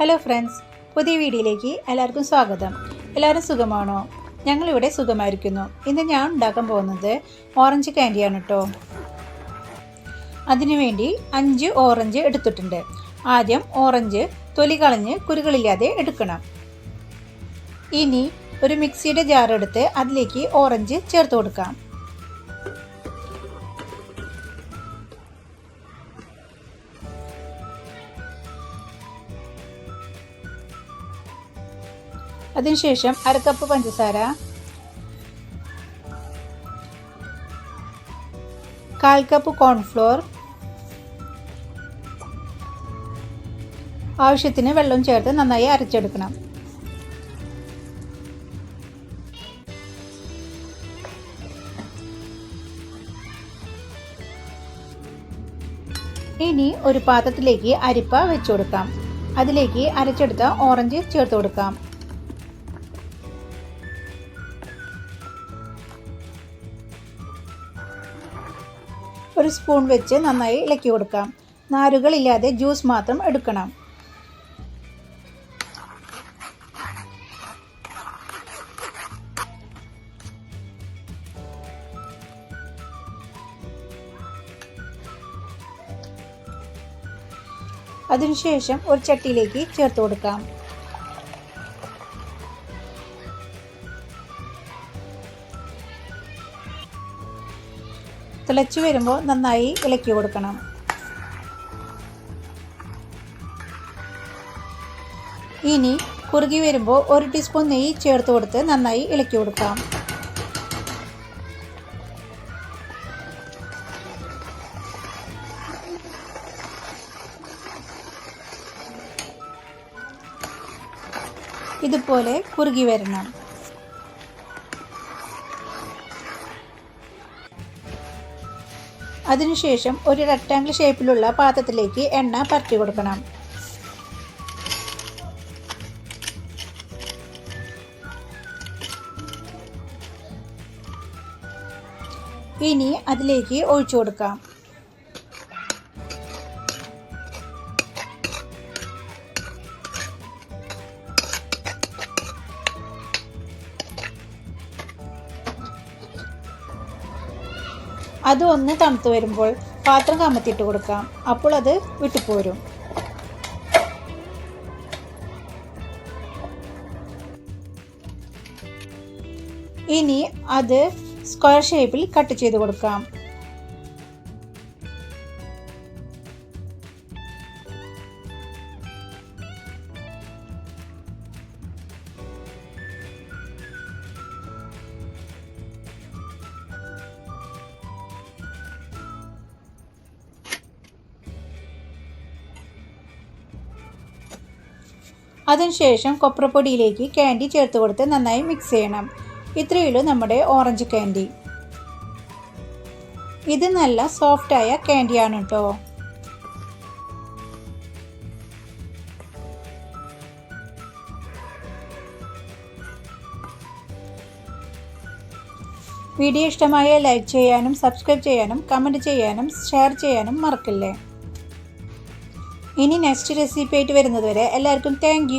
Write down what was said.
Hello friends പുതിയ വീഡിയോയിലേക്ക് എല്ലാവർക്കും സ്വാഗതം. എല്ലാവരും സുഖമാണോ? ഞങ്ങളിവിടെ സുഖമായിരിക്കുന്നു. ഇന്ന് ഞാൻ ഉണ്ടാക്കാൻ പോകുന്നത് ഓറഞ്ച് കാൻഡിയാണ് കേട്ടോ അതിനുവേണ്ടി അഞ്ച് ഓറഞ്ച് എടുത്തിട്ടുണ്ട്. ആദ്യം ഓറഞ്ച് തൊലി കളഞ്ഞ് കുരുകളില്ലാതെ എടുക്കണം. ഇനി ഒരു മിക്സിയുടെ ജാർ എടുത്ത് അതിലേക്ക് ഓറഞ്ച് ചേർത്ത് കൊടുക്കാം. അതിനുശേഷം അര കപ്പ് പഞ്ചസാര കാൽ കപ്പ് കോൺഫ്ലോർ ആവശ്യത്തിന് വെള്ളം ചേർത്ത് നന്നായി അരച്ചെടുക്കണം. ഇനി ഒരു പാത്രത്തിലേക്ക് അരിപ്പ വെച്ചു കൊടുക്കാം. അതിലേക്ക് അരച്ചെടുത്ത ഓറഞ്ച് ചേർത്ത് കൊടുക്കാം. ഒരു സ്പൂൺ വെച്ച് നന്നായി ഇളക്കി കൊടുക്കാം. നാരുകളില്ലാതെ ജ്യൂസ് മാത്രം എടുക്കണം. അതിനുശേഷം ഒരു ചട്ടിയിലേക്ക് ചേർത്ത് കൊടുക്കാം. തിളച്ച് വരുമ്പോൾ നന്നായി ഇളക്കി കൊടുക്കണം. ഇനി കുറുകി വരുമ്പോൾ ഒരു ടീസ്പൂൺ നെയ്യ് ചേർത്ത് കൊടുത്ത് നന്നായി ഇളക്കി കൊടുക്കാം. ഇതുപോലെ കുറുകി വരണം. അതിനുശേഷം ഒരു റെക്റ്റാങ്കിൾ ഷേപ്പിലുള്ള പാത്രത്തിലേക്ക് എണ്ണ പരത്തി കൊടുക്കണം. ഇനി അതിലേക്ക് ഒഴിച്ചു കൊടുക്കാം. അത് ഒന്ന് തണുത്ത് വരുമ്പോൾ പാത്രം കമത്തിയിട്ട് കൊടുക്കാം. അപ്പോൾ അത് വിട്ടുപോരും. ഇനി അത് സ്ക്വയർ ഷേപ്പിൽ കട്ട് ചെയ്ത് കൊടുക്കാം. അതിനുശേഷം കൊപ്രപ്പൊടിയിലേക്ക് ക്യാൻഡി ചേർത്ത് കൊടുത്ത് നന്നായി മിക്സ് ചെയ്യണം. ഇത്രയുള്ളൂ നമ്മുടെ ഓറഞ്ച് ക്യാൻഡി ഇത് നല്ല സോഫ്റ്റായ ക്യാൻഡിയാണ് കേട്ടോ വീഡിയോ ഇഷ്ടമായ ലൈക്ക് ചെയ്യാനും സബ്സ്ക്രൈബ് ചെയ്യാനും കമന്റ് ചെയ്യാനും ഷെയർ ചെയ്യാനും മറക്കില്ലേ? ഇനി നെക്സ്റ്റ് റെസിപ്പി ആയിട്ട് വരുന്നത് വരെ എല്ലാവർക്കും താങ്ക്